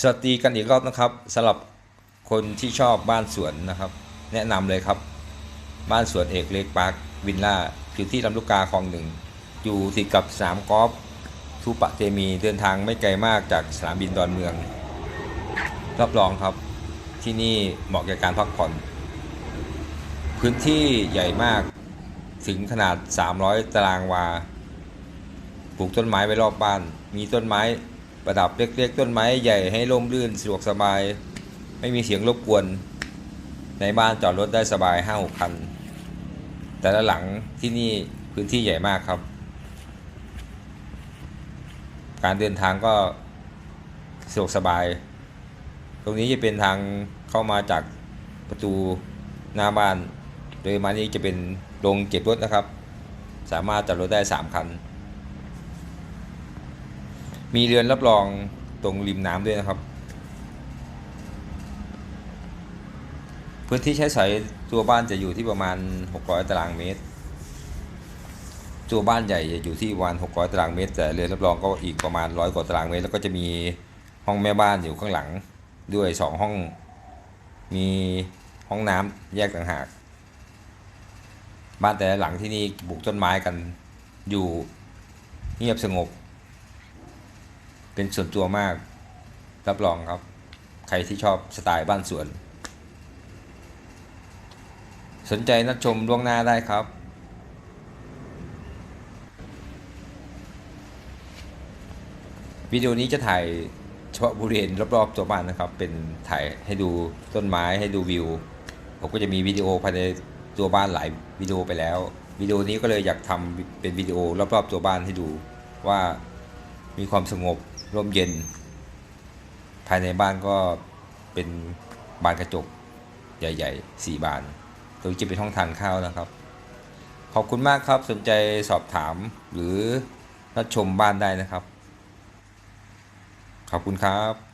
สวัสดีกันอีกรอบนะครับสำหรับคนที่ชอบบ้านสวนนะครับ แนะนำเลยครับ บ้านสวนเอกเล็กพาร์ควินล่าอยู่ที่ลำลูกกาคลองหนึ่ง อยู่ติดกับสนามกอล์ฟทูปะเตมีเดินทางไม่ไกลมากจากสนามบินดอนเมือง รับรองครับ ที่นี่เหมาะแก่การพักผ่อน พื้นที่ใหญ่มากถึงขนาด 300 ตารางวา ปลูกต้นไม้ไว้รอบบ้าน มีต้นไม้ ประดับเล็กๆ ต้นไม้ใหญ่ให้ร่มรื่นสะดวกสบาย ไม่มีเสียงรบกวน ในบ้านจอดรถได้สบาย5 6คัน แต่ละหลังที่นี่พื้นที่ใหญ่มากครับ การเดินทางก็สะดวกสบาย ตรงนี้จะเป็นทางเข้ามาจากประตูหน้าบ้าน โดยมานี้จะเป็นโรงเก็บรถนะครับ สามารถจอดรถได้ 3 คัน มีเรือนรับรองตรงริมน้ำด้วยนะครับ พื้นที่ใช้สอยตัวบ้านจะอยู่ที่ประมาณ 600 ตารางเมตร ตัวบ้านใหญ่จะอยู่ที่ประมาณ 600 ตารางเมตร แต่เรือนรับรองก็อีกประมาณ 100 กว่าตารางเมตร แล้วก็จะมีห้องแม่บ้านอยู่ข้างหลังด้วย 2 ห้อง มีห้องน้ำแยกต่างหากบ้านแต่หลังที่นี่ปลูกต้นไม้กันอยู่เงียบสงบ เป็นส่วนตัวมาก รับรองครับ ใครที่ชอบสไตล์บ้านสวน สนใจนัดชมล่วงหน้าได้ครับ วิดีโอนี้จะถ่ายเฉพาะบริเวณรอบๆตัวบ้านนะครับ เป็นถ่ายให้ดูต้นไม้ให้ดูวิว ผมก็จะมีวิดีโอภายในตัวบ้านหลายวิดีโอไปแล้ว วิดีโอนี้ก็เลยอยากทำเป็นวิดีโอรอบๆตัวบ้านให้ดูว่ามีความสงบ ร่มเย็น ภายในบ้านก็เป็นบานกระจกใหญ่ๆสี่บานตรงจะเป็นห้องทานข้าวนะครับ ขอบคุณมากครับสนใจสอบถามหรือรับชมบ้านได้นะครับ ขอบคุณครับ